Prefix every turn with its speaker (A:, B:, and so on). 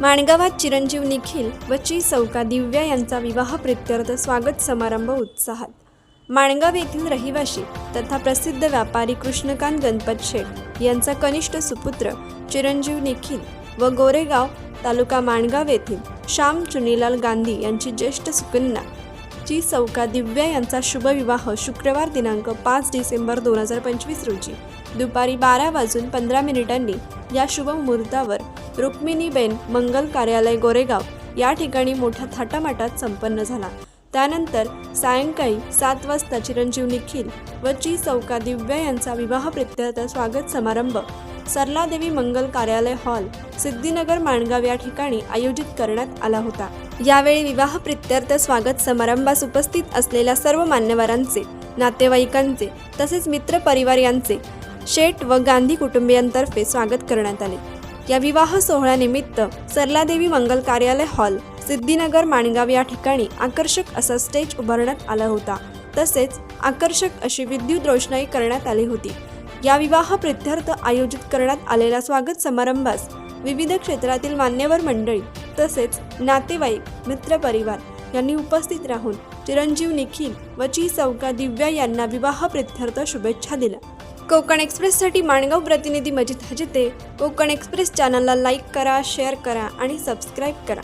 A: माणगावात चिरंजीव निखिल व ची सौका दिव्या यांचा विवाह प्रित्यर्थ स्वागत समारंभ उत्साहात. माणगाव येथील रहिवाशी तथा प्रसिद्ध व्यापारी कृष्णकांत गणपत शेठ यांचा कनिष्ठ सुपुत्र चिरंजीव निखिल व गोरेगाव तालुका माणगाव येथील श्याम चुनीलाल गांधी यांची ज्येष्ठ सुकन्या ची सौका दिव्या यांचा शुभविवाह शुक्रवार दिनांक पाच डिसेंबर दोन हजार पंचवीस रोजी. दुपारी बारा वाजून पंधरा मिनिटांनी या शुभ मुहूर्तावर रुक्मिणीबेन मंगल कार्यालय गोरेगाव या ठिकाणी मोठ्या थाटामाटात संपन्न झाला. त्यानंतर सायंकाळी सात वाजता चिरंजीव निखिल व ची सौका दिव्या यांचा विवाह प्रत्यर्थ स्वागत समारंभ सरलादेवी मंगल कार्यालय हॉल सिद्धिनगर माणगाव या ठिकाणी आयोजित करण्यात आला होता. यावेळी विवाह प्रित्यर्थ स्वागत समारंभास उपस्थित असलेल्या सर्व मान्यवरांचे नातेवाईकांचे तसेच मित्र परिवार यांचे शेठ व गांधी कुटुंबियांतर्फे स्वागत करण्यात आले. या विवाह सोहळ्यानिमित्त सरलादेवी मंगल कार्यालय हॉल सिद्धिनगर माणगाव या ठिकाणी आकर्षक असा स्टेज उभारण्यात आला होता. तसेच आकर्षक अशी विद्युत रोषणाई करण्यात आली होती. या विवाह प्रित्यर्थ आयोजित करण्यात आलेल्या स्वागत समारंभास विविध क्षेत्रातील मान्यवर मंडळी तसेच नातेवाईक मित्रपरिवार यांनी उपस्थित राहून चिरंजीव निखिल व ची सौका दिव्या यांना विवाह प्रित्यर्थ शुभेच्छा दिल्या. कोकण एक्सप्रेससाठी माणगाव प्रतिनिधी मजिद हजिते कोकण एक्सप्रेस चॅनलला लाईक करा शेअर करा आणि सबस्क्राईब करा.